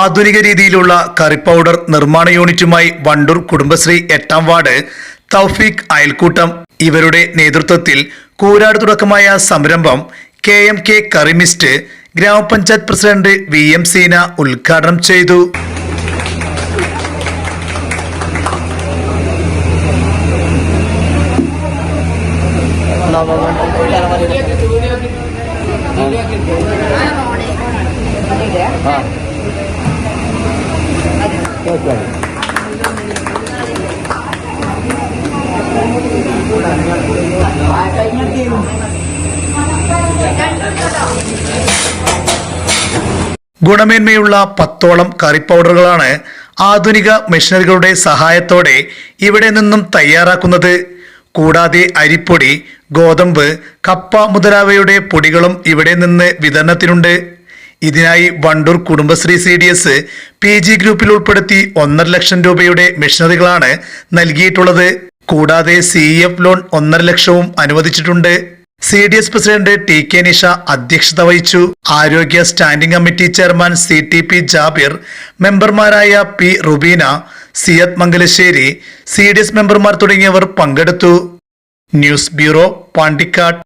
ആധുനിക രീതിയിലുള്ള curry powder നിർമ്മാണ യൂണിറ്റുമായി വണ്ടൂർ കുടുംബശ്രീ എട്ടാം വാർഡ് തൗഫീഖ് അയൽക്കൂട്ടം. ഇവരുടെ നേതൃത്വത്തിൽ കൂരാട് തുടക്കമായ സംരംഭം കെ എം കെ കറിമിസ്റ്റ് ഗ്രാമപഞ്ചായത്ത് പ്രസിഡന്റ് വി എം സീന ഉദ്ഘാടനം ചെയ്തു. ഗുണമേന്മയുള്ള പത്തോളം കറി പൗഡറുകളാണ് ആധുനിക മെഷീനറികളുടെ സഹായത്തോടെ ഇവിടെ നിന്നും തയ്യാറാക്കുന്നത്. കൂടാതെ അരിപ്പൊടി ഗോതമ്പ് കപ്പ മുതലാവയുടെ പൊടികളും ഇവിടെ നിന്ന് വിതരണത്തിനുണ്ട്. ഇതിനായി Wandoor Kudumbashree C D S P G ഗ്രൂപ്പിൽ ഉൾപ്പെടുത്തി ഒന്നര ലക്ഷം രൂപയുടെ മെഷീനറികളാണ് നൽകിയിട്ടുള്ളത്. കൂടാതെ സി എഫ് ലോൺ ഒന്നര ലക്ഷവും അനുവദിച്ചിട്ടുണ്ട്. C D S president T K Nisha അധ്യക്ഷത വഹിച്ചു. ആരോഗ്യ standing committee chairman C T P Jabir മെമ്പർമാരായ P Rubeena Siyath Mangalassery C D S മെമ്പർമാർ തുടങ്ങിയവർ പങ്കെടുത്തു. News bureau Pandikkad.